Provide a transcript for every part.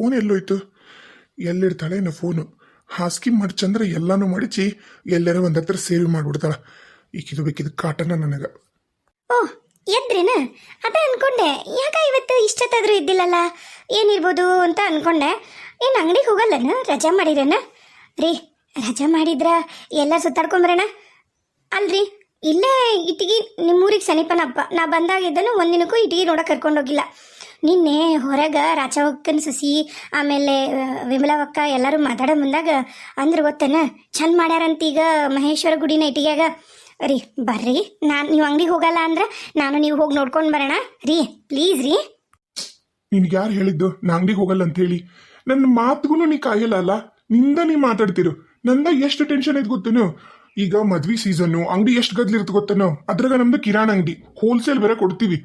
Phone ಎಲ್ಲೋಯ್ತು. ಎಲ್ಲಿಡ್ತಾಳೆ ಏನೋ phone. ಹಾಸ್ಕಿ ಮಾಡಿ ಚಂದ್ರ ಎಲ್ಲಾನು ಮಡಚಿ ಎಲ್ಲರ ಒಂದ್ ಹತ್ರ ಸೇವ್ ಮಾಡ್ಬಿಡ್ತಾಳ. ಈಕಿದು ಬೇಕಿದ್ ಕಾಟನ ನನಗ. ಓ ಎದ್ರೇನ ಅದೇ ಅನ್ಕೊಂಡೆ, ಯಾಕ ಇವತ್ತು ಇಷ್ಟೊತ್ತಾದ್ರೂ ಇದ್ದಿಲ್ಲಲ್ಲ? ಏನಿರ್ಬೋದು ಅಂತ ಅನ್ಕೊಂಡೆ. ಏನು ಅಂಗಡಿಗೆ ಹೋಗಲ್ಲನ? ರಜಾ ಮಾಡಿರೇನ? ರೀ, ರಜಾ ಮಾಡಿದ್ರ ಎಲ್ಲ ಸುತ್ತಾಡ್ಕೊಂಬರೋಣ. ಅಲ್ರಿ, ಇಲ್ಲೇ ಇಟ್ಟಿಗೆ ನಿಮ್ಮೂರಿಗೆ ಸಮೀಪನಪ್ಪ ನಾ ಬಂದಾಗಿದ್ದನು ಒಂದಿನಕ್ಕೂ ಇಟ್ಟಿಗೆ ನೋಡಕ್ಕೆ ಕರ್ಕೊಂಡೋಗಿಲ್ಲ. ನಿನ್ನೆ ಹೊರಗೆ ರಾಚವಕ್ಕನ ಸಸಿ, ಆಮೇಲೆ ವಿಮಲಾವಕ್ಕ ಎಲ್ಲರೂ ಮಾತಾಡೋ ಮುಂದಾಗ ಅಂದ್ರೆ, ಗೊತ್ತೇನ? ಚಂದ ಮಾಡ್ಯಾರಂತ ಈಗ ಮಹೇಶ್ವರ ಗುಡಿನ ನೈಟಿಗ್ಯಾಗ. ರೀ, ಬರ್ರಿ. ನಾನು ನೀವು ಅಂಗಡಿಗೆ ಹೋಗಲ್ಲ ಅಂದ್ರೆ ನಾನು ನೀವು ಹೋಗಿ ನೋಡ್ಕೊಂಡು ಬರೋಣ. ರೀ, ಪ್ಲೀಸ್ ರೀ. ನಿನ್ಗೆ ಯಾರು ಹೇಳಿದ್ದು? ನಾ ಅಂಗಡಿಗೆ ಹೋಗಲ್ಲ ಅಂತ ಹೇಳಿ. ನನ್ನ ಮಾತುಗೂ ನೀ ಕಾಯಿಲ್ಲ ಅಲ್ಲ? ನಿಂದ ನೀ ಮಾತಾಡ್ತಿರು. ನಂದ ಎಷ್ಟು ಟೆನ್ಷನ್ ಐತೆ ಗೊತ್ತೇನು? ಈಗ ಮದ್ವಿ ಸೀಸನ್ನು ಅಂಗಡಿ ಎಷ್ಟು ಗದ್ಲಿರುತ್ತೆ ಗೊತ್ತೇನೋ? ಅದ್ರಾಗ ನಮ್ದು ಕಿರಾಣ ಅಂಗಡಿ. ಹೋಲ್ಸೇಲ್ ಬೇರೆ ಕೊಡ್ತೀವಿ.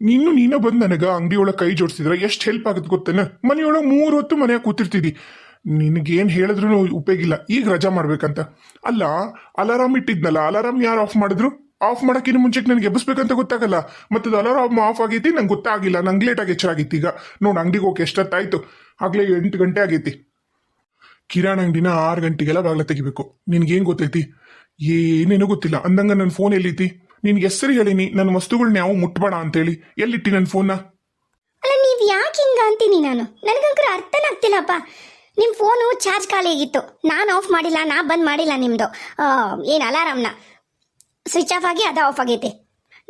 ನೀನು ನೀನ ಬಂದು ನನಗೆ ಅಂಗಡಿ ಒಳಗೆ ಕೈ ಜೋಡಿಸಿದ್ರೆ ಎಷ್ಟು ಹೆಲ್ಪ್ ಆಗುತ್ತೆ ಗೊತ್ತೇನ? ಮನೆಯೊಳಗೆ ಮೂರು ಹೊತ್ತು ಮನೆಯಾಗ ಕೂತಿರ್ತಿದ್ದಿ ನಿನಗೇನು ಹೇಳಿದ್ರು ಉಪಯೋಗಿಲ್ಲ ಈಗ ರಜಾ ಮಾಡ್ಬೇಕಂತ. ಅಲ್ಲ ಅಲಾರಾಮ್ ಇಟ್ಟಿದ್ನಲ್ಲ ಅಲಾರಾಮ್ ಯಾರು ಆಫ್ ಮಾಡಿದ್ರು? ಆಫ್ ಮಾಡಕ್ಕಿನ ಮುಂಚೆಗೆ ನನಗೆ ಎಬ್ಬಿಸ್ಬೇಕಂತ ಗೊತ್ತಾಗಲ್ಲ. ಮತ್ತೆ ಅಲಾರಾಮ್ ಆಫ್ ಆಗೈತಿ, ನಂಗೆ ಗೊತ್ತಾಗಿಲ್ಲ. ನಂಗೆ ಲೇಟಾಗಿ ಎಚ್ಚರಾಗಿತ್ತು ಈಗ. ನೋಡಿ ಅಂಗಡಿಗೆ ಹೋಗಿ ಎಷ್ಟೊತ್ತಾಯ್ತು? ಆಗ್ಲೇ ಎಂಟು ಗಂಟೆ ಆಗೈತಿ. ಕಿರಾಣ ಅಂಗಡಿನ ಆರು ಗಂಟೆಗೆಲ್ಲ ಬಾಗ್ಲ ತೆಗಿಬೇಕು. ನಿನಗೇನು ಗೊತ್ತೈತಿ? ಏನೇನೋ ಗೊತ್ತಿಲ್ಲ. ಅಂದಂಗ ನನ್ನ ಫೋನ್ ಎಲ್ಲೈತಿ? ನಿನ್ಗೆ ಹೆಸರು ಹೇಳಿನಿ ನನ್ನ ವಸ್ತುಗಳನ್ನ ಯಾವ ಮುಟ್ಬೇಡ ಅಂತೇಳಿ. ಎಲ್ಲಿಟ್ಟಿ ನನ್ನ ಫೋನ್ನ ಅಲ್ಲ ನೀವು ಯಾಕೆ ಹಿಂಗ ಅಂತೀನಿ ನಾನು? ನನಗಂಕರ ಅರ್ಥನಾಗ್ತಿಲ್ಲಪ್ಪ ನಿಮ್ಮ ಫೋನು ಚಾರ್ಜ್ ಖಾಲಿ ಆಗಿತ್ತು. ನಾನು ಆಫ್ ಮಾಡಿಲ್ಲ ನಾ ಬಂದ್ ಮಾಡಿಲ್ಲ ನಿಮ್ಮದು ಏನು ಅಲಾರಾಮ್ನ ಸ್ವಿಚ್ ಆಫ್ ಆಗಿ ಅದು ಆಫ್ ಆಗೈತೆ.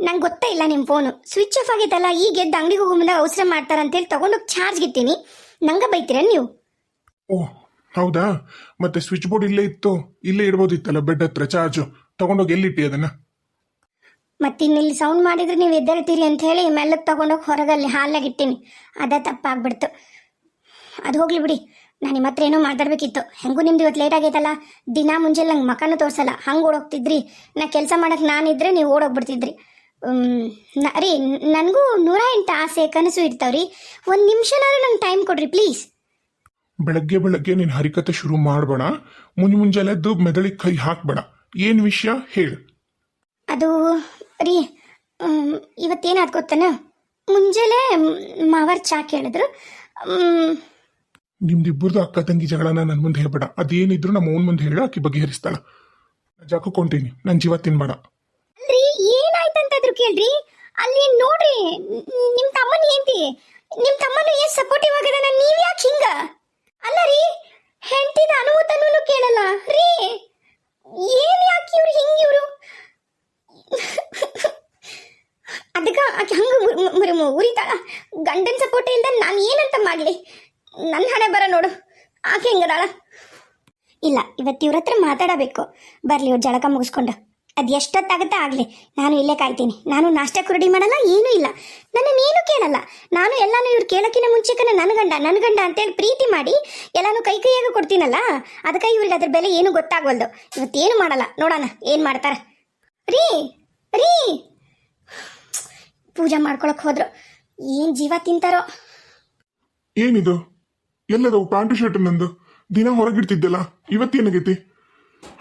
ನಂಗೆ ಗೊತ್ತೇ ಇಲ್ಲ ನಿಮ್ಮ ಫೋನು ಸ್ವಿಚ್ ಆಫ್ ಆಗೈತಲ್ಲ ಈಗ ಎದ್ದು ಅಂಗಡಿಗೆ ಹೋಗೋ ಮುಂದೆ ಅವಸರ ಹೇಳಿ ತಗೊಂಡೋಗಿ ಚಾರ್ಜ್ ಇತ್ತೀನಿ ನಂಗೆ ಬೈತೀರ ನೀವು? ಓ ಹೌದಾ? ಮತ್ತೆ ಸ್ವಿಚ್ ಬೋರ್ಡ್ ಇಲ್ಲೇ ಇತ್ತು? ಇಲ್ಲೇ ಇಡ್ಬೋದಿತ್ತಲ್ಲ ಬೆಡ್ ಹತ್ರ ಚಾರ್ಜು ತಗೊಂಡೋಗಿ ಎಲ್ಲಿಟ್ಟಿ ಅದನ್ನ? ಮತ್ತಿನ್ನಿಲ್ಲಿ ಸೌಂಡ್ ಮಾಡಿದ್ರೆ ನೀವು ಎದ್ದೇಳ್ತೀರಿ ಅಂತ ಹೇಳಿ ಮೆಲ್ಲಕ್ಕೆ ತಗೊಂಡೋಗಿ ಹೊರಗಲ್ಲಿ ಹಾಲಾಗಿ ಇಟ್ಟೀನಿ. ಅದೇ ತಪ್ಪಾಗ್ಬಿಡ್ತು. ಅದು ಹೋಗ್ಲಿ ಬಿಡಿ. ನಾನು ನಿಮ್ಮ ಹತ್ರ ಏನೋ ಮಾತಾಡ್ಬೇಕಿತ್ತು ಹೆಂಗೂ ನಿಮ್ದು ಇವತ್ತು ಲೇಟ್ ಆಗೈತಲ್ಲ? ದಿನ ಮುಂಜಾನೆ ನಂಗೆ ಮಕನೂ ತೋರಿಸಲ್ಲ. ಹಂಗೆ ಓಡೋಗ್ತಿದ್ರಿ. ನಾ ಕೆಲಸ ಮಾಡಕ್ಕೆ ನಾನಿದ್ರೆ ನೀವು ಓಡೋಗ್ಬಿಡ್ತಿದ್ರಿ. ರೀ, ನನಗೂ ನೂರ ಎಂಟು ಆಸೆ, ಕನಸು ಇರ್ತಾವ್ರಿ. ಒಂದು ನಿಮಿಷನಾದ್ರೂ ನಂಗೆ ಟೈಮ್ ಕೊಡ್ರಿ ಪ್ಲೀಸ್ ಬೆಳಗ್ಗೆ ಬೆಳಗ್ಗೆ ನೀನು ಹರಿಕತೆ ಶುರು ಮಾಡಬೇಡ. ಮುಂಜಾನೆ ಮುಂಜಾನೆದ್ದು ಮೆದಳಿಗೆ ಕೈ ಹಾಕ್ಬೇಡ. ಏನು ವಿಷಯ? ಹೇಳು. ಅದು ರೀ ಇವತ್ತೇನಾದ್ ಗೊತ್ತನ? ಮುಂಜಾನೆ ಮಾವರ್ ಚಾ ಕೇಳಿದ್ರು. ನಿಮ್ದಿಬ್ಬರದು ಅಕ್ಕ ತಂಗಿ ಜಗಳನ ನನ್ನ ಮುಂದೆ ಹೇಳ್ಬೇಡ. ಅದೇನಿದ್ರು ನಮ್ಮ ಅವನ ಮುಂದೆ ಹೇಳ ಆಕಿ ಬಗೆಹರಿಸ್ತಾಳ. ಜಾಕೊಂತೀನಿ ನನ್ನ ಜೀವ ತಿನ್ಬೇಡ. ಅಲ್ರಿ ಏನಾಯ್ತಂತಾದ್ರು ಕೇಳ್ರಿ. ಅಲ್ಲಿ ನೋಡ್ರಿ ನ್- ನಿಮ್ ತಮ್ಮನ ಏಂತಿ ನಿಮ್ ತಮ್ಮನು ಎಷ್ಟು ಸಪೋರ್ಟಿವ್ ಆಗದ ನೀವ್ ಯಾಕೆ ಹಿಂಗ ಅಲ್ಲ ರೀ ಹೆಂಡತಿದ ಅನುಮತನೂ ಕೇಳಲ್ಲ ರೀ ಏನ್ ಯಾಕೆ ಇವ್ರು ಹಿಂಗ ಇವ್ರು ಅದಕ್ಕ ಆಕೆ ಹಂಗ ಮುರ್- ಮುರ್- ಮುರ್- ಉರಿತಾಳ ಗಂಡನ್ ಸಪೋರ್ಟ್ ಇಲ್ದ ನಾನು ಏನಂತ ಮಾಡ್ಲಿ ನನ್ನ ಹಣೆ ಬರ ನೋಡು ಆಕೆ ಹಿಂಗದಾಳ ಇಲ್ಲ ಇವತ್ತು ಇವ್ರ ಹತ್ರ ಮಾತಾಡಬೇಕು. ಬರಲಿ ಇವ್ರು ಜಳಕ ಮುಗಿಸ್ಕೊಂಡು. ಅದು ಎಷ್ಟೊತ್ತಾಗುತ್ತೆ ಆಗಲಿ. ನಾನು ಇಲ್ಲೇ ಕಾಯ್ತೀನಿ. ನಾನು ನಾಷ್ಟಕ್ಕೆ ರೆಡಿ ಮಾಡಲ್ಲ, ಏನೂ ಇಲ್ಲ. ನನ್ನ ನೀನು ಕೇಳಲ್ಲ. ನಾನು ಎಲ್ಲಾನು ಇವ್ರು ಕೇಳೋಕ್ಕಿಂತ ಮುಂಚೆಕನ ನನ್ನ ಗಂಡ ನನ್ನ ಗಂಡ ಅಂತೇಳಿ ಪ್ರೀತಿ ಮಾಡಿ ಎಲ್ಲಾನು ಕೈ ಕೈಯಾಗ ಕೊಡ್ತೀನಲ್ಲ? ಅದಕ್ಕೆ ಇವ್ರಿಗೆ ಅದ್ರ ಬೆಲೆ ಏನು ಗೊತ್ತಾಗವಲ್ದು. ಇವತ್ತೇನು ಮಾಡಲ್ಲ? ನೋಡೋಣ, ಏನು ಮಾಡ್ತಾರೆ. ರೀ ರೀ. ಪೂಜೆ ಮಾಡ್ಕೊಳಕ್ ಹೋದ್ರು. ಏನು ಜೀವ ತಿಂತಾರೋ? ಏನಿದು? ಎಲ್ಲದವು ಪ್ಯಾಂಟು ಶರ್ಟ್ ನಂದು. ದಿನ ಹೊರಗಿಡ್ತಿದ್ದೆಲ್ಲ. ಇವತ್ತೇನಾಗೈತಿ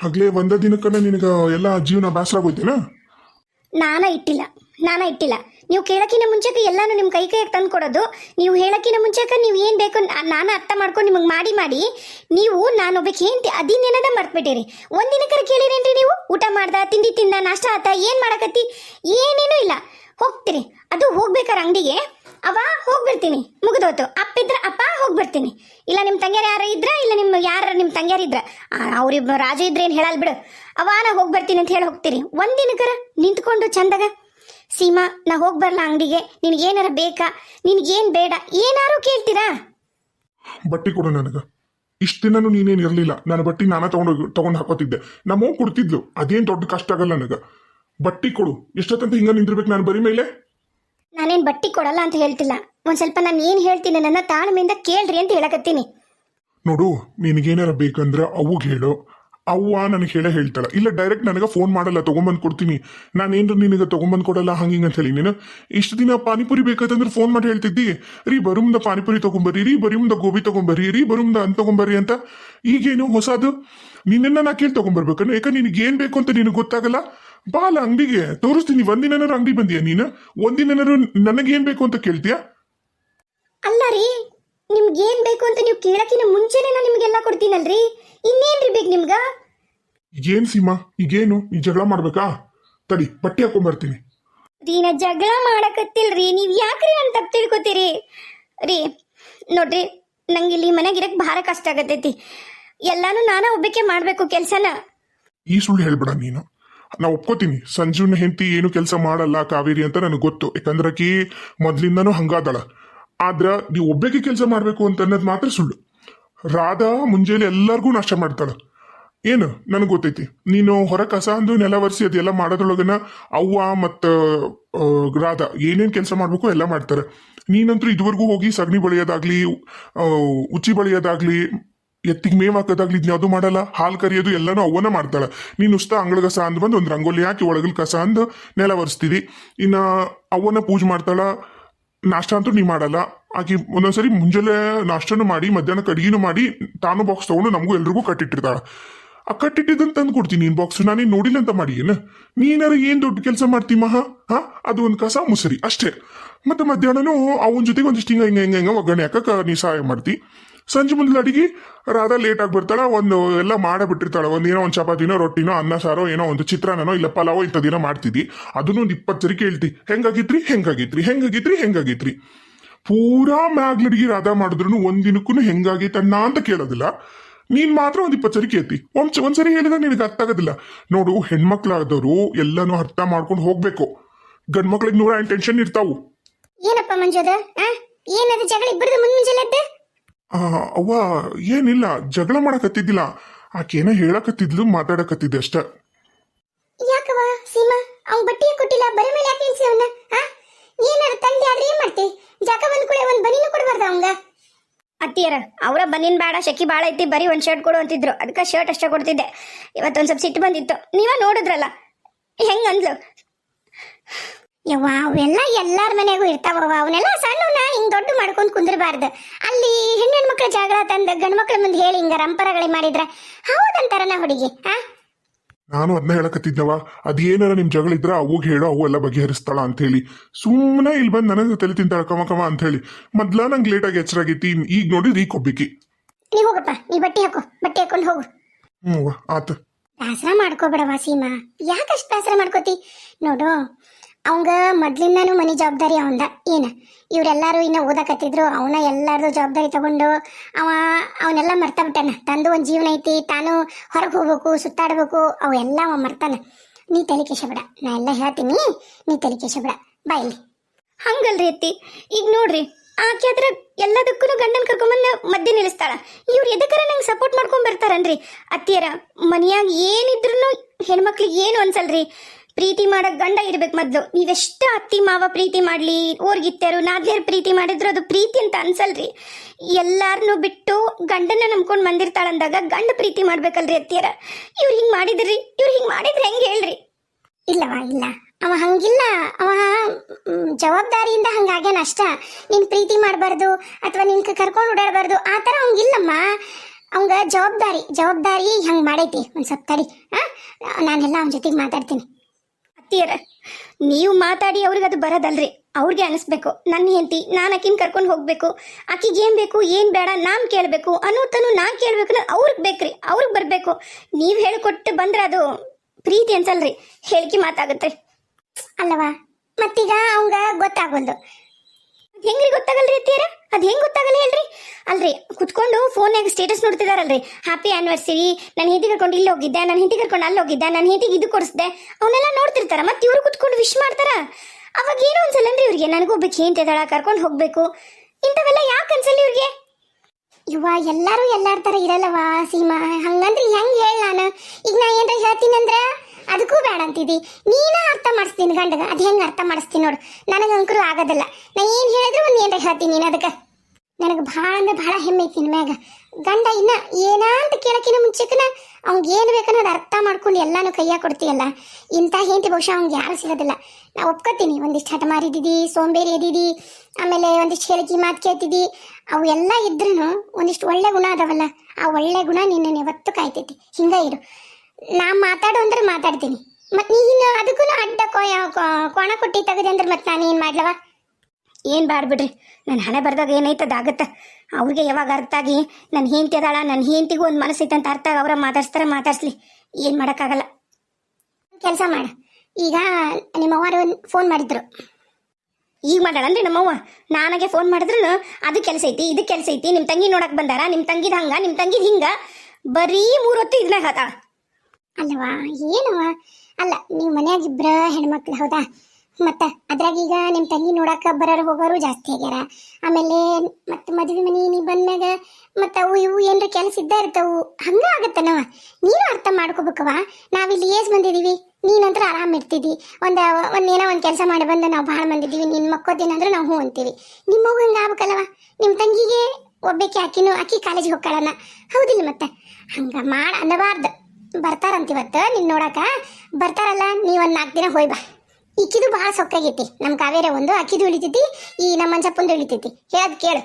ಆಗ್ಲೇ ಒಂದ ದಿನಕ್ಕನ ನಿನಗ ಎಲ್ಲ ಜೀವನ ಬೇಸರ ನಾನ ಇಟ್ಟಿಲ್ಲ. ನಾನ ಇಟ್ಟಿಲ್ಲ. ನೀವು ಕೇಳಕ್ಕಿನ ಮುಂಚೆಕ ಎಲ್ಲಾನು ನಿಮ್ಮ ಕೈ ಕೈಗೆ ತಂದು ಕೊಡೋದು. ನೀವು ಹೇಳಕ್ಕಿನ ಮುಂಚೆಕ ನೀವು ಏನು ಬೇಕು ನಾನು ಅರ್ಥ ಮಾಡ್ಕೊಂಡು ನಿಮಗೆ ಮಾಡಿ ಮಾಡಿ ನೀವು ನಾನು ಒಬ್ಬಕ್ಕೆ ಏನ್ತಿ ಅದಿನ್ನೇನದ ಮರ್ತ್ಬಿಟ್ಟಿರಿ ಒಂದಿನಕರ ಕೇಳಿರೇನ್ರಿ ನೀವು? ಊಟ ಮಾಡ್ದ, ತಿಂಡಿ ತಿಂದ, ನಾಷ್ಟ ಆತ, ಏನು ಮಾಡಕತ್ತಿ? ಏನೇನೂ ಇಲ್ಲ. ಹೋಗ್ತೀರಿ. ಅದು ಹೋಗ್ಬೇಕಾರ ಅಂಗಡಿಗೆ. ಅವ ಹೋಗ್ಬಿಡ್ತೀನಿ. ಮುಗಿದೋತು ಅಪ್ಪ ಇದ್ರ ಅಪ್ಪ, ಹೋಗ್ಬಿಡ್ತೀನಿ. ಇಲ್ಲ ನಿಮ್ಮ ತಂಗ್ಯಾರ ಯಾರು ಇದ್ರ, ಇಲ್ಲ ನಿಮ್ಮ ಯಾರ ನಿಮ್ಮ ತಂಗ್ಯಾರ ಇದ್ರ. ಅವ್ರಿಬ್ಬ ರಾಜು ಇದ್ರೆ ಏನು ಹೇಳಲ್ ಬಿಡು. ಅವ ನಾ ಹೋಗ್ಬರ್ತೀನಿ ಅಂತ ಹೇಳಿ ಹೋಗ್ತೀರಿ. ಒಂದಿನಕರ ನಿಂತ್ಕೊಂಡು ಚಂದಗ. ಸೀಮಾ, ನಾ ಹೋಗಿ ಬರಲ್ಲ ಅಂಗಡಿಗೆ. ನಿನಗೇನಾರ ಬೇಕಾ? ನಿನಗೇನು ಬೇಡ? ಏನಾರು ಕೇಳ್ತೀರಾ? ಬಟ್ಟೆ ಕೊಡು ನನಗೆ. ಇಷ್ಟ ದಿನನೂ ನೀನೇನ್ ಇರಲಿಲ್ಲ. ನಾನು ಬಟ್ಟಿ ನಾನ ತಗೊಂಡೋಗಿ ತಗೊಂಡು ಹಾಕೋತಿದ್ದೆ. ನಮ್ಮವ್ ಕೊಡ್ತಿದ್ಲು. ಅದೇನ್ ದೊಡ್ಡ ಕಷ್ಟ ಆಗಲ್ಲ ನನಗೆ. ಬಟ್ಟಿ ಕೊಡು. ಎಷ್ಟೊತ್ತಂತ ಹಿಂಗ ನಿಂದಿರ್ಬೇಕು ನಾನು ಬರೀ ಮೇಲೆ? ನಾನೇನು ಬಟ್ಟಿ ಕೊಡಲ್ಲ ಅಂತ ಹೇಳ್ತಿಲ್ಲ. ಒಂದು ಸ್ವಲ್ಪ ನಾನು ಏನು ಹೇಳ್ತೀನಿ ನನ್ನ ತಾಳ್ಮೆಯಿಂದ ಕೇಳ್ರಿ ಅಂತ ಹೇಳಕತ್ತೀನಿ. ನೋಡು, ನಿನಗೇನಾರ ಬೇಕಂದ್ರೆ ಅವು ಹೇಳು. ಅವ್ವ ನನಗೆ ಹೇಳ ಹೇಳ್ತಾಳ. ಇಲ್ಲ ಡೈರೆಕ್ಟ್ ನನಗೆ ಫೋನ್ ಮಾಡಲ್ಲ, ತೊಗೊಂಬಂದು ಕೊಡ್ತೀನಿ. ನಾನೇನು ನಿನಗೆ ತೊಗೊಂಬಂದು ಕೊಡಲ್ಲ, ಹಂಗಿಂಗ್ ಅಂತ ಹೇಳಿ ನೀನು? ಇಷ್ಟು ದಿನ ಪಾನಿಪುರಿ ಬೇಕಂತಂದ್ರೆ ಫೋನ್ ಮಾಡಿ ಹೇಳ್ತಿದ್ದಿ? ರೀ, ಬರುಮ್ದ ಪಾನಿಪುರಿ ತಗೊಂಬರ್ರಿ, ರೀ, ಬರುಮ್ದ ಗೋಬಿ ತಗೊಂಬರ್ರಿ, ರೀ, ಬರುಮ್ದ ಅಂತ ತಗೊಂಬರ್ರಿ ಅಂತ? ಈಗೇನು ಹೊಸದು? ನಿನ್ನನ್ನು ನಾ ಕೇಳಿ ತೊಗೊಂಬರ್ಬೇಕು ಯಾಕಂದ್ರೆ ನಿನಗೆ ಏನು ಬೇಕು ಅಂತ ನಿನಗೆ ಗೊತ್ತಾಗಲ್ಲ? ಬಾಲ ಅಂಗಡಿಗೆ ತೋರಿಸ್ತೀನಿ. ಒಂದಿನಾರು ಅಂಗಡಿ ಬಂದಿಯಾ ನೀನು? ಒಂದಿನಾರು ನನಗೇನ್ ಬೇಕು ಅಂತ ಕೇಳ್ತೀಯಾ? ಅಲ್ಲ ರೀ ನಿಮ್ಗೆ ಏನ್ ಬೇಕು ಅಂತ ನೀವು ಕೇಳಕ್ಕಿನ ಮುಂಚೆನೆ ನಾನು ನಿಮ್ಗೆಲ್ಲ ಕೊಡ್ತೀನಲ್ರಿ? ಇನ್ನೇನ್ರಿ ಬೇಕು ನಿಮ್ಗ? ಏನ್ ಸೀಮಾ? ಈಗೇನು? ನೀ ಜಗಳ ಮಾಡ್ಬೇಕಾ? ತಡಿ ಬಟ್ಟೆ ಹಾಕೊಂಡ್ಬರ್ತೀನಿ ರೀ ನಾ ಜಗಳ ಮಾಡಕತ್ತಿಲ್ರಿ. ನೀವ್ ಯಾಕ್ರಿ ನನ್ ತಪ್ಪು ತಿಳ್ಕೊತೀರಿ? ರೀ ನೋಡ್ರಿ ನಂಗೆ ಇಲ್ಲಿ ಮನೆಗೆ ಇರಕ್ ಭಾಳ ಕಷ್ಟ ಆಗತೈತಿ. ಎಲ್ಲಾನು ನಾನ ಒಬ್ಬಕ್ಕೆ ಮಾಡ್ಬೇಕು ಕೆಲ್ಸನ. ಈ ಸುಳ್ಳು ಹೇಳ್ಬೇಡ ನೀನು. ನಾ ಒಪ್ಕೋತೀನಿ. ಸಂಜುನ ಹೆಂಡತಿ ಏನು ಕೆಲಸ ಮಾಡಲ್ಲ ಕಾವೇರಿ ಅಂತ ನನಗೆ ಗೊತ್ತು. ಯಾಕಂದ್ರೆ ಆಕಿ ಮೊದ್ಲಿಂದನೂ ಹಂಗಾದಳ. ಆದ್ರೆ ನೀವು ಒಬ್ಬಕ್ಕೆ ಕೆಲಸ ಮಾಡಬೇಕು ಅಂತ ಅನ್ನೋದು ಮಾತ್ರ ಸುಳ್ಳು. ರಾಧಾ ಮುಂಜಾನೆ ಎಲ್ಲರಿಗೂ ನಾಶ ಮಾಡ್ತಾಳ. ಏನು? ನನಗೆ ಗೊತ್ತೈತಿ. ನೀನು ಹೊರ ಕಸ ಅಂದು ನೆಲ ಒರೆಸಿ ಅದೆಲ್ಲ ಮಾಡೋದ್ರೊಳಗನ ಅವ್ವ ಮತ್ತು ರಾಧಾ ಏನೇನು ಕೆಲಸ ಮಾಡಬೇಕು ಎಲ್ಲ ಮಾಡ್ತಾರೆ. ನೀನಂತೂ ಇದುವರೆಗೂ ಹೋಗಿ ಸಗಣಿ ಬಳಿಯೋದಾಗ್ಲಿ ಉಚ್ಚಿ ಬಳಿಯೋದಾಗ್ಲಿ ಎತ್ತಿಗೆ ಮೇವ್ ಹಾಕೋದಾಗ್ಲಿ ಅದು ಮಾಡಲ್ಲ. ಹಾಲು ಕರಿಯೋದು ಎಲ್ಲನೂ ಅವನ್ನ ಮಾಡ್ತಾಳೆ. ನೀನು ಉಸ್ತ ಅಂಗಳ ಕಸ ಅಂದ್ ಬಂದು ಒಂದು ರಂಗೋಲಿ ಹಾಕಿ ಒಳಗಲ್ ಕಸ ಅಂದು ನೆಲ ಒರೆಸ್ತೀವಿ. ಇನ್ನ ಅವನ್ನ ಪೂಜೆ ಮಾಡ್ತಾಳ. ನಾಷ್ಟ ಅಂತೂ ನೀ ಮಾಡಲ್ಲ. ಆಕಿ ಒಂದೊಂದ್ಸರಿ ಮುಂಜಾನೆ ನಾಷ್ಟನೂ ಮಾಡಿ, ಮಧ್ಯಾಹ್ನ ಕಡಿಗೆನೂ ಮಾಡಿ, ತಾನು ಬಾಕ್ಸ್ ತಗೊಂಡು ನಮಗೂ ಎಲ್ರಿಗೂ ಕಟ್ಟಿಟ್ಟಿರ್ತಾಳ. ಆ ಕಟ್ಟಿಟ್ಟಿದ್ದನ್ನು ತಂದು ಕೊಡ್ತೀನಿ ನೀನು ಬಾಕ್ಸ್ ನಾನೇನು ನೋಡಿಲ್ಲ ಅಂತ ಮಾಡಿ ಏನು? ನೀನಾರ ಏನು ದೊಡ್ಡ ಕೆಲಸ ಮಾಡ್ತಿ ಮಹಾ? ಹಾ? ಅದು ಒಂದು ಕಸ ಮುಸರಿ, ಅಷ್ಟೇ. ಮತ್ತು ಮಧ್ಯಾಹ್ನನೂ ಅವನ ಜೊತೆಗೆ ಒಂದಿಷ್ಟು ಹಿಂಗೆ ಹಿಂಗೆ ಹಿಂಗೆ ಹಿಂಗೆ ಒಗ್ಗರಣೆ ಹಾಕಕ್ಕೆ ನೀ ಸಹಾಯ ಮಾಡ್ತಿ. ಸಂಜೆ ಮುಂದೆ ಅಡಿಗೆ ರಾಧಾ ಲೇಟ್ ಆಗಿ ಬರ್ತಾಳ, ಒಂದು ಎಲ್ಲ ಮಾಡಿಬಿಟ್ಟಿರ್ತಾಳೆ. ಒಂದು ಏನೋ ಒಂದು ಚಪಾತಿನೋ, ರೊಟ್ಟಿನೋ, ಅನ್ನ, ಸಾರೋ, ಏನೋ ಒಂದು ಚಿತ್ರಾನ್ನನೋ, ಇಲ್ಲ ಪಲಾವೋ ದಿನ ಮಾಡ್ತಿದ್ದಿ. ಅದನ್ನು ಒಂದು ಇಪ್ಪತ್ತು ಸರಿ ಕೇಳ್ತಿ. ಹೆಂಗಾಗಿತ್ರಿ? ಹೆಂಗಾಗಿತ್ರಿ? ಹೆಂಗಾಗಿತ್ರಿ? ಹೆಂಗಾಗಿತ್ರಿ? ಪೂರಾ ಮ್ಯಾಗ್ಲಡಿಗೆ ರಾಧಾ ಮಾಡಿದ್ರು ಒಂದಿನಕ್ಕೂ ಹೆಂಗಾಗೈತಣ್ಣ ಅಂತ ಕೇಳೋದಿಲ್ಲ. ನೀನ್ ಮಾತ್ರ ಒಂದ್ ಇಪ್ಪತ್ತು ಸರಿ ಕೇಳ್ತಿ. ಒಂದ್ ಒಂದ್ಸರಿ ಹೇಳಿದ ನಿನಗೆ ಅರ್ಥ ಆಗೋದಿಲ್ಲ. ನೋಡು, ಹೆಣ್ಮಕ್ಳಾದವರು ಎಲ್ಲಾನು ಅರ್ಥ ಮಾಡ್ಕೊಂಡು ಹೋಗ್ಬೇಕು. ಗಂಡ್ ಮಕ್ಳಿಗೆ ನೂರ ಟೆನ್ಷನ್ ಇರ್ತಾವು. ಏನಪ್ಪ ಮಂಜೋದ ಏನದು ಜಗಳ ಇಬ್ಬರದು ಮುಂದ್ ಮುಂಜಾನೆ ಅವ್ವ ಏನಿಲ್ಲ ಜಗಳ ಮಾಡಕತ್ತಿದ್ದಿಲ್ಲ. ಆಕೇನ ಹೇಳಕತ್ತಿದ್ಲು ಮಾತಾಡಕತ್ತಿದ್ದೆ ಅಷ್ಟ. ಯಾಕವ ಸೀಮಾ ಅವ್ನ್ ಬಟ್ಟೆ ಕೊಟ್ಟಿಲ್ಲ ಬರೀ ಮೇಲೆ ಯಾಕೆ ನಿಲ್ಸಿ ಅವನ್ನ ಆ? ಏನಾರ ತಂದೆ ಆದ್ರೆ ಏನ್ ಮಾಡ್ತಿ? ಜಾಕ ಬಂದ್ ಕೂಡ ಒಂದ್ ಬನಿನೂ ಕೊಡ್ಬಾರ್ದ ಅವಂಗ ಅತ್ತಿಯರ ಅವರ ಬನ್ನಿನ್ ಬೇಡ ಶೆಕಿ ಬಾಳ ಐತಿ ಬರೀ ಒಂದ್ ಶರ್ಟ್ ಕೊಡು ಅಂತಿದ್ರು. ಅದಕ್ಕೆ ಶರ್ಟ್ ಅಷ್ಟೇ ಕೊಡ್ತಿದ್ದೆ. ಇವತ್ತೊಂದ್ ಸ್ವಲ್ಪ ಸಿಟ್ಟು ಬಂದಿತ್ತು. ನೀವ ನೋಡಿದ್ರಲ್ಲ. ಹೆಂಗ್ ಅಂದ್ಲು? ಯವ್ವ ಅವೆಲ್ಲ ಎಲ್ಲಾರ ಮನೆಗೂ ಇರ್ತಾವವ ಅವನ್ನೆಲ್ಲ ಸಣ್ಣ ಹಿಂಗ್ ದೊಡ್ಡ ಮಾಡ್ಕೊಂಡ್ ಕುಂದಿರಬಾರ್ದು. ಅಲ್ಲಿ ಹೆಣ್ಣು ಮಕ್ಳ ಜಗಳ ತಂದ ಗಂಡ್ ಮಕ್ಳ ಮುಂದೆ ಹೇಳಿ ಹಿಂಗ ರಂಪರಗಳೇ ಮಾಡಿದ್ರ ಹೌದಂತಾರನ ಹುಡುಗಿ ಆ? ನಾನು ಅದನ್ನ ಹೇಳಕತ್ತಿದ್ದವ ಅದೇನಾರ ನಿಮ್ ಜಗಳ ಇದ್ರ ಅವಾಗ ಹೇಳೋ ಅವು ಎಲ್ಲ ಬಗೆಹರಿಸ್ತಾಳ ಅಂತ ಹೇಳಿ ಸುಮ್ಮನೆ ಇಲ್ಲಿ ಬಂದು ನನಗೆ ತಲೆ ತಿಂತಾಳ ಕಮ ಕಮ ಅಂತ ಹೇಳಿ ಮೊದ್ಲ ನಂಗೆ ಲೇಟಾಗಿ ಎಚ್ಚರಾಗೈತಿ ಈಗ ನೋಡಿ ರೀ ಕೊಬ್ಬಿಕಿ. ನೀ ಹೋಗಪ್ಪ ನೀ ಬಟ್ಟೆ ಹಾಕೋ ಬಟ್ಟೆ ಹಾಕೊಂಡು ಹೋಗು. ಹ್ಞೂ ಆತ. ಬೇಸರ ಮಾಡ್ಕೋಬೇಡವ ಸೀಮಾ. ಯಾಕಷ್ಟು ಬೇಸರ ಮಾಡ್ಕೋತಿ? ನೋಡು ಅವಂಗ ಮೊದ್ಲಿಂದಾನು ಮನಿ ಜವಾಬ್ದಾರಿ ಅವಂದ. ಏನ? ಇವರೆಲ್ಲರೂ ಇನ್ನ ಓದಕತ್ತಿದ್ರು, ಅವನ ಎಲ್ಲಾರ್ದು ಜವಾಬ್ದಾರಿ ತಗೊಂಡು ಅವ, ಅವನೆಲ್ಲ ಮರ್ತಾ ಬಿಟ್ಟಾನ. ತಂದು ಒಂದು ಜೀವನ ಐತಿ, ತಾನು ಹೊರಗೆ ಹೋಗ್ಬೇಕು, ಸುತ್ತಾಡ್ಬೇಕು ಅವೆಲ್ಲ ಅವ ಮರ್ತಾನ. ನೀ ತಲೆ ಬಿಡ ನಾ ಎಲ್ಲ ಹೇಳ್ತೀನಿ, ನೀ ತಲೆ ಬಿಡ ಬಾ ಇಲ್ಲಿ. ಹಂಗಲ್ರಿ ಅತ್ತಿ. ಈಗ ನೋಡ್ರಿ, ಆಕೆ ಆದ್ರ ಎಲ್ಲದಕ್ಕೂ ಗಂಡನ ಕರ್ಕೊಂಬಂದು ಮದ್ದೆ ನಿಲ್ಲಿಸ್ತಾಳ. ಇವ್ರು ಎದಕ್ಕರ ನಂಗೆ ಸಪೋರ್ಟ್ ಮಾಡ್ಕೊಂಡ್ ಬರ್ತಾರನ್ರಿ? ಅತ್ತಿಯರ, ಮನೆಯಾಗ ಏನಿದ್ರು ಹೆಣ್ಮಕ್ಳಿಗೆ ಏನು ಅನ್ಸಲ್ರಿ? ಪ್ರೀತಿ ಮಾಡಕ್ ಗಂಡ ಇರ್ಬೇಕು ಮೊದ್ಲು. ನೀವೆಷ್ಟ ಅತ್ತಿ ಮಾವ ಪ್ರೀತಿ ಮಾಡ್ಲಿ, ಊರ್ಗಿತ್ತರು, ನಾದ್ಯಾರು ಪ್ರೀತಿ ಮಾಡಿದ್ರು ಅದು ಪ್ರೀತಿ ಅಂತ ಅನ್ಸಲ್ರಿ. ಎಲ್ಲಾರನ್ನು ಬಿಟ್ಟು ಗಂಡನ ನಂಬ್ಕೊಂಡು ಬಂದಿರ್ತಾಳ ಅಂದಾಗ ಗಂಡ ಪ್ರೀತಿ ಮಾಡ್ಬೇಕಲ್ರಿ ಅತ್ತಿಯರ. ಇವ್ರು ಹಿಂಗ್ ಮಾಡಿದ್ರಿ, ಇವ್ರು ಹಿಂಗ್ ಮಾಡಿದ್ರೆ ಹೆಂಗ್ ಹೇಳ್ರಿ? ಇಲ್ಲವ ಇಲ್ಲ. ಅವ ಹಂಗಿಲ್ಲ. ಅವ ಜವಾಬ್ದಾರಿಯಿಂದ ಹಂಗಾಗ್ಯಾನ ಅಷ್ಟ. ನಿನ್ ಪ್ರೀತಿ ಮಾಡಬಾರ್ದು ಅಥವಾ ನಿನ್ ಕರ್ಕೊಂಡು ಓಡಾಡಬಾರ್ದು, ಆ ಥರ ಅವಂಗಿಲ್ಲಮ್ಮ ಅವಂಗ ಜವಾಬ್ದಾರಿ ಜವಾಬ್ದಾರಿ ಹಂಗೆ ಮಾಡೈತಿ. ಒಂದು ಸ್ವಲ್ಪ ತಡಿ ಆ ನಾನೆಲ್ಲ ಅವನ ಜೊತೆಗೆ ಮಾತಾಡ್ತೀನಿ. ಅತ್ತಿಯರ ನೀವು ಮಾತಾಡಿ ಅವ್ರಿಗೆ ಅದು ಬರೋದಲ್ರಿ. ಅವ್ರಿಗೆ ಅನಿಸ್ಬೇಕು. ನನ್ನ ಹೆಂಡತಿ, ನಾನು ಆಕಿನ ಕರ್ಕೊಂಡು ಹೋಗ್ಬೇಕು. ಆಕಿಗೆ ಏನು ಬೇಕು, ಏನು ಬೇಡ, ನಾನು ಕೇಳಬೇಕು. ಅನ್ನೋತನು ನಾನು ಕೇಳಬೇಕು ಅವ್ರಿಗೆ ಬೇಕ್ರಿ. ಅವ್ರಿಗೆ ಬರಬೇಕು. ನೀವು ಹೇಳಿಕೊಟ್ಟು ಬಂದ್ರೆ ಅದು ಪ್ರೀತಿ ಅನ್ಸಲ್ರಿ. ಹೇಳಿಕೆ ಮಾತಾಗುತ್ತೆ ಅಲ್ಲವಾ? ಮತ್ತೀಗ ಅವಂಗ ಗೊತ್ತಾಗೋಲ್ದು. ಅದ್ ಹೆಂಗ್ರಿ ಗೊತ್ತಾಗಲ್ರಿ ಅತ್ತಿಯರ? ಅದ್ ಹೆಂಗ್ ಗೊತ್ತಾಗಲ್ಲ ಹೇಳ್ರಿ? ಅಲ್ರಿ, ಕುತ್ಕೊಂಡು ಫೋನ್ಯಾಗ ಸ್ಟೇಟಸ್ ನೋಡ್ತಿದಾರಲ್ರಿ. ಹ್ಯಾಪಿ ಆನಿವರ್ಸರಿ ನನ್ನ ಹೆಂಡತಿ ಕರ್ಕೊಂಡು ಇಲ್ಲಿ ಹೋಗಿದ್ದೆ ನನ್ನ ಹೆಂಡತಿ ಕರ್ಕೊಂಡು ಅಲ್ಲಿ ಹೋಗಿದ್ದೆ ನನ್ನ ಹೆಂಡತಿಗೆ ಇದು ಕೊಡಿಸ್ದೆ ಅವನ್ನೆಲ್ಲ ನೋಡ್ತಿರ್ತಾರ, ಮತ್ತೆ ಇವರು ಕುತ್ಕೊಂಡು ವಿಶ್ ಮಾಡ್ತಾರ. ಅವಾಗ ಏನು ಅನ್ಸಲ್ಲನ್ರಿ ಇವ್ರಿಗೆ ನನಗೊಬ್ಬಕ್ಕೆ ಹೆಂಡತಿದಾಳ ಕರ್ಕೊಂಡು ಹೋಗ್ಬೇಕು. ಇಂಥವೆಲ್ಲ ಯಾಕೆ ಅನ್ಸಲ್ಲ ಇವ್ರಿಗೆ? ಇವ ಎಲ್ಲಾರು ಎಲ್ಲಾರ ತರ ಇರಲ್ಲವಾ ಸೀಮಾ. ಹಂಗಂದ್ರೆ ಹೆಂಗ್ ಹೇಳ ನಾನು? ಈಗ ನಾ ಏನ್ರ ಹೇಳ್ತೀನಂದ್ರ ಅದಕ್ಕೂ ಬೇಡ ಅಂತಿದ್ದಿ ನೀನ ಅರ್ಥ ಮಾಡಿಸ್ತೀನಿ ಗಂಡಗ, ಅದು ಹೆಂಗೆ ಅರ್ಥ ಮಾಡಿಸ್ತೀನಿ ನೋಡು. ನನಗೆ ಅಂಕರು ಆಗೋದಿಲ್ಲ. ನಾ ಏನು ಹೇಳಿದ್ರು ಒಂದು ಏನಾರ ಹೇಳ್ತೀನಿ ನೀನು ಅದಕ್ಕೆ. ನನಗೆ ಭಾಳ ಅಂದ್ರೆ ಭಾಳ ಹೆಮ್ಮೆ ಐತಿ ಮ್ಯಾಗ. ಗಂಡ ಇನ್ನ ಏನ ಅಂತ ಕೇಳಕ್ಕಿನ ಮುಂಚೆಕನ ಅವ್ನಿಗೆ ಏನು ಬೇಕನ್ನೋದು ಅರ್ಥ ಮಾಡ್ಕೊಂಡು ಎಲ್ಲಾನು ಕೈಯಾಗ ಕೊಡ್ತೀಯಲ್ಲ. ಇಂಥ ಹೆಂಡತಿ ಬಹುಶಃ ಅವ್ನಿಗೆ ಯಾರು ಸಿಗೋದಿಲ್ಲ. ನಾ ಒಪ್ಕೋತೀನಿ. ಒಂದಿಷ್ಟು ಹಠ ಮಾರಿದ್ದೀವಿ ಸೋಂಬೇರಿ ಇದ್ದಿದಿ ಆಮೇಲೆ ಒಂದಿಷ್ಟು ಹೇಳಿಕೆ ಮಾತು ಕೇಳ್ತಿದ್ದಿ ಅವು ಎಲ್ಲ ಇದ್ರೂ ಒಂದಿಷ್ಟು ಒಳ್ಳೆ ಗುಣ ಅದಾವಲ್ಲ. ಆ ಒಳ್ಳೆ ಗುಣ ನಿನ್ನ ಯಾವತ್ತು ಕಾಯ್ತೈತಿ. ಹಿಂಗ ಇರು. ನಾ ಮಾತಾಡು ಅಂದ್ರೆ ಮಾತಾಡ್ತೀನಿ. ಮತ್ತೆ ನೀನು ಅದಕ್ಕೂ ಅಡ್ಡ ಕೊಯ ಕೋಣ ಕೊಟ್ಟಿ ತೆಗದೆ ಅಂದ್ರೆ ಮತ್ತೆ ನಾನು ಏನು ಮಾಡ್ಲವ? ಏನು ಬಾಡ್ಬಿಡ್ರಿ ನನ್ನ ಹಣೆ ಬರ್ದಾಗ ಏನೈತದ ಆಗುತ್ತೆ. ಅವ್ರಿಗೆ ಯಾವಾಗ ಅರ್ಥ ಆಗಿ ನನ್ನ ಹೆಂಡತಿ ಅದಾಳ ನನ್ನ ಹೆಂಡತಿಗೂ ಒಂದು ಮನಸ್ಸೈತೆ ಅಂತ ಅರ್ಥ ಆಗ ಅವರ ಮಾತಾಡ್ಸ್ತಾರ ಮಾತಾಡ್ಸ್ಲಿ. ಏನು ಮಾಡೋಕ್ಕಾಗಲ್ಲ. ಕೆಲಸ ಮಾಡ. ಈಗ ನಿಮ್ಮವ್ವರು ಫೋನ್ ಮಾಡಿದ್ರು. ಈಗ ಮಾಡಾಳನ್ರಿ ನಮ್ಮವ್ವ ನನಗೆ ಫೋನ್ ಮಾಡಿದ್ರು. ಅದು ಕೆಲಸ ಐತಿ, ಇದು ಕೆಲಸ ಐತಿ. ನಿಮ್ಮ ತಂಗಿ ನೋಡಕ್ಕೆ ಬಂದಾರ. ನಿಮ್ಮ ತಂಗಿದ ಹಂಗ ನಿಮ್ಮ ತಂಗಿದ ಹಿಂಗ. ಬರೀ ಮೂರು ಹೊತ್ತು ಇದನ್ನ ಹೇಳ್ತಾಳ ಅಲ್ಲವಾ ಏನವ ಅಲ್ಲ, ನೀವು ಮನ್ಯಾಗ ಇಬ್ರ ಹೆಣ್ಮಕ್ಳು, ಹೌದಾ? ಮತ್ತ ಅದ್ರಾಗ ಈಗ ನಿಮ್ಮ ತಂಗಿ ನೋಡಾಕ ಬರೋರು ಹೋಗೋರು ಜಾಸ್ತಿ ಆಗ್ಯಾರ. ಆಮೇಲೆ ಮತ್ತೆ ಮದುವೆ ಮನಿ ನೀ ಬಂದ್ಮ್ಯಾಗ ಮತ್ತ ಅವು ಇವು ಏನ್ರ ಕೆಲಸ ಇದ್ದ ಇರ್ತಾವು, ಹಂಗ ಆಗತ್ತನವ? ನೀನು ಅರ್ಥ ಮಾಡ್ಕೋಬೇಕವ ನಾವಿಲ್ಲಿ ಏಜ್ ಬಂದಿದೀವಿ, ನೀನಂತ್ರ ಆರಾಮ್ ಇರ್ತಿದ್ದಿ ಒಂದ, ಒಂದ್ ಏನೋ ಒಂದ್ ಕೆಲಸ ಮಾಡಿ ಬಂದು ನಾವು ಭಾಳ ಮಂದಿದ್ದೀವಿ ನಿನ್ ಮಕ್ಕೋದೇನಂದ್ರೆ ನಾವು ಹ್ಞೂ ಅಂತೀವಿ. ನಿಮ್ಮ ಮಗು ಹಂಗ ಆಗ್ಬೇಕಲ್ಲವ ನಿಮ್ಮ ತಂಗಿಗೆ ಒಬ್ಬಾಕಿ ಆಕಿನೂ, ಆಕಿ ಕಾಲೇಜಿಗೆ ಹೋಗ್ತಾಳನ್ನ? ಹೌದಿಲ್ಲ ಮತ್ತೆ? ಹಂಗ ಮಾಡ ಅನ್ನಬಾರ್ದು. ಬರ್ತಾರಂತಿವತ್ತು ನಿನ್ ನೋಡಕ? ಬರ್ತಾರಲ್ಲ, ನೀವು ಒಂದು ನಾಲ್ಕು ದಿನ ಹೋಯ್ ಬಾ. ಇಕ್ಕಿದು ಭಾಳ ಸೊಕ್ಕಾಗೈತಿ. ನಮ್ಮ ಕಾವೇರಿ ಒಂದು ಅಕ್ಕಿದು ಉಳಿತೈತಿ ಈ ನಮ್ಮ ಮಂಜಪ್ಪಂದು ಉಳಿತೈತಿ ಹೇಳದ್ ಕೇಳು.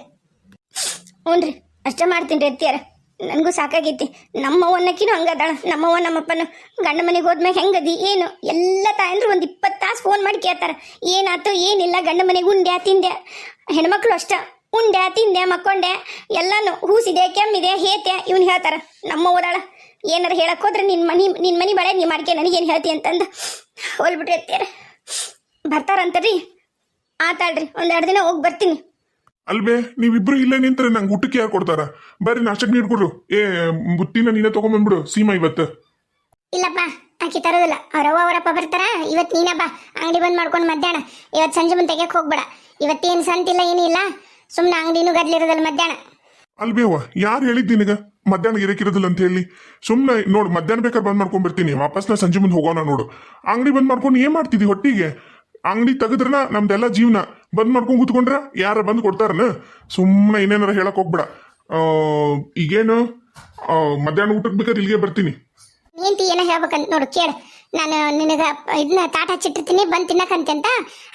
ಹ್ಞೂನ್ರಿ ಅಷ್ಟೇ ಮಾಡ್ತೀನಿ ರೀ ನನಗೂ ಸಾಕಾಗೈತಿ. ನಮ್ಮವ್ವನಕ್ಕಿನೂ ಹಂಗದಾಳ ನಮ್ಮವ್ವ, ನಮ್ಮಪ್ಪನ ಗಂಡ ಮನೆಗೆ ಹೋದ್ಮ್ಯಾಗ ಹೆಂಗದಿ ಏನು? ಎಲ್ಲ ತಾಯಂದ್ರು ಒಂದು ಇಪ್ಪತ್ತು ತಾಸು ಫೋನ್ ಮಾಡಿ ಕೇಳ್ತಾರ. ಏನಾಯ್ತು ಏನಿಲ್ಲ, ಗಂಡ ಮನೆಗೆ ಉಂಡ್ಯಾ ತಿಂದೆ ಹೆಣ್ಮಕ್ಳು ಅಷ್ಟ. ಉಂಡ್ಯಾ ತಿಂದೆ ಮಕ್ಕೊಂಡೆ ಎಲ್ಲಾನು, ಹೂಸಿದೆ, ಕೆಮ್ಮಿದೆ ಹೇತೆ ಇವ್ನು ಹೇಳ್ತಾರ. ನಮ್ಮ ಓದಾಳ ಏನಾರ ಹೇಳಕ್ ಹೋದ್ರೆ ನಿನ್ ಮನಿ ನಿನ್ ಮನಿ ಬಳೆ ನೀ ಮಾಡ್ಕೆ ನನಗೇನು ಹೇಳ್ತಿ ಅಂತಂದು ಹೋಲ್ಬಿಟ್ರಿ ಅತ್ತಿಯಾರ ಬರ್ತಾರಂತರಿ. ಆತಾಳ್ರಿ ಒಂದೆರಡು ದಿನ ಹೋಗಿ ಬರ್ತೀನಿ. ಅಲ್ವೇ ನೀವಿಬ್ರು ಇಲ್ಲೇ ನಿಂತ್ರೆ ನಂಗೆ ಊಟಕ್ಕೆ ಯಾರು ಕೊಡ್ತಾರ? ಬರ್ರಿ ನಾಷ್ಟಕ್ಕೆ ನೀರು ಕೊಡ್ರು. ಏ ಬುತ್ತಿನ ನೀನೇ ತಗೊಂಬಂದ್ಬಿಡು ಸೀಮಾ ಇವತ್ತು. ಇಲ್ಲಪ್ಪ ಆಕಿ ತರೋದಿಲ್ಲ. ಅವ್ರವ್ವ ಅವರಪ್ಪ ಬರ್ತಾರ. ಇವತ್ತು ನೀನಪ್ಪ ಅಂಗಡಿ ಬಂದ್ ಮಾಡ್ಕೊಂಡು ಮಧ್ಯಾಹ್ನ. ಇವತ್ತು ಸಂಜೆ ಮುಂದೆ ತೆಗಿಯಕ್ಕೆ ಹೋಗ್ಬೇಡ. ಇವತ್ತೇನು ಸಂತಿಲ್ಲ ಏನಿಲ್ಲ. ಸುಮ್ಮನೆ ಅಂಗಡಿನೂ ಗದ್ಲಿರೋದಲ್ಲ ಮಧ್ಯಾಹ್ನ. ಅಲ್ಬೇವ ಯಾರು ಹೇಳಿದ್ದಿ ನಿನಗ? ಮಧ್ಯಾಹ್ನ ಇರಕ್ಕಿರೋದಿಲ್ಲ ಅಂತ ಹೇಳಿ. ಸುಮ್ಮನೆ ನೋಡು, ಮಧ್ಯಾಹ್ನ ಬೇಕಾದ್ರೆ ಬಂದ್ ಮಾಡ್ಕೊಂಡ್ ಬರ್ತೀನಿ ವಾಪಸ್ ನಾ ಸಂಜೆ ಮುಂದೆ ಹೋಗೋಣ ನೋಡು. ಅಂಗಡಿ ಬಂದ್ ಮಾಡ್ಕೊಂಡು ಏನ್ ಮಾಡ್ತಿದ್ದಿ ಹೊಟ್ಟಿಗೆ? ಅಂಗಡಿ ತೆಗೆದ್ರನ ನಮ್ದೆಲ್ಲ ಜೀವನ. ಬಂದ್ ಮಾಡ್ಕೊಂಡ್ ಕೂತ್ಕೊಂಡ್ರ ಯಾರ ಬಂದ್ ಕೊಡ್ತಾರನ? ಸುಮ್ಮನೆ ಇನ್ನೇನಾರ ಹೇಳಕ್ ಹೋಗ್ಬೇಡ. ಈಗೇನು? ಮಧ್ಯಾಹ್ನ ಊಟಕ್ಕೆ ಬೇಕಾದ್ರೆ ಇಲ್ಲಿಗೆ ಬರ್ತೀನಿ. ಏಂತಿ ಏನೋ ಹೇಳ್ಬೇಕಂತ ನೋಡು, ಕೇಳು. ನಾನು ನಿನಗ ಇದನ್ನ ತಾಟ ಹಚ್ಚಿಟ್ಟಿರ್ತೀನಿ, ಬಂದು ತಿನ್ನಕಂತೆ ಅಂತ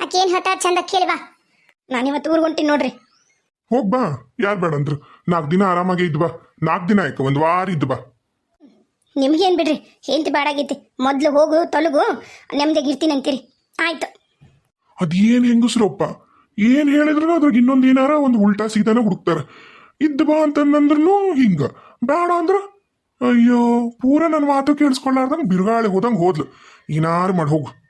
ಆಕೆ ಏನು ಹೇಳ್ತಾ ಚಂದ ಕೇಳಿ ಬಾ. ನಾನು ಇವತ್ತು ಊರಿಗೆ ಹೊಂಟೀನಿ ನೋಡ್ರಿ. ಹೋಗ್ ಬಾ ಯಾರು ಬೇಡ ಅಂದ್ರು. ನಾಲ್ಕು ದಿನ ಆರಾಮಾಗಿ ಇದ್ ಬಾ. ನಾಲ್ಕು ದಿನ ಆಯ್ತು. ಒಂದ್ ವಾರ ಇದ್ ಬಾ. ನಿಮ್ಗೇನು ಬಿಡ್ರಿ? ಹೆಂಡತಿ ಬಾಡಾಗೈತಿ ಮೊದ್ಲು ಹೋಗು ತೊಲಗು. ನೆಮ್ಮದಿಗೆ ಇರ್ತೀನಿ ಅಂತೀರಿ. ಆಯ್ತು. ಅದೇನ್ ಹೆಂಗಸ್ರಪ್ಪ? ಏನ್ ಹೇಳಿದ್ರು ಅದ್ರಾಗ ಇನ್ನೊಂದ್ ಏನಾರ ಒಂದು ಉಲ್ಟಾ ಸೀದಾನ ಹುಡುಕ್ತಾರ. ಇದ್ ಬಾ ಅಂತಂದ್ರೂ ಹಿಂಗ. ಬೇಡ ಅಂದ್ರ ಅಯ್ಯೋ ಪೂರ ನನ್ನ ಮಾತು ಕೇಳಿಸ್ಕೊಳ್ಳಾರ್ದಂಗ ಬಿರುಗಾಳಿ ಹೋದಂಗ ಹೋದ್ಲು. ಏನಾರು ಮಾಡಿ ಹೋಗು.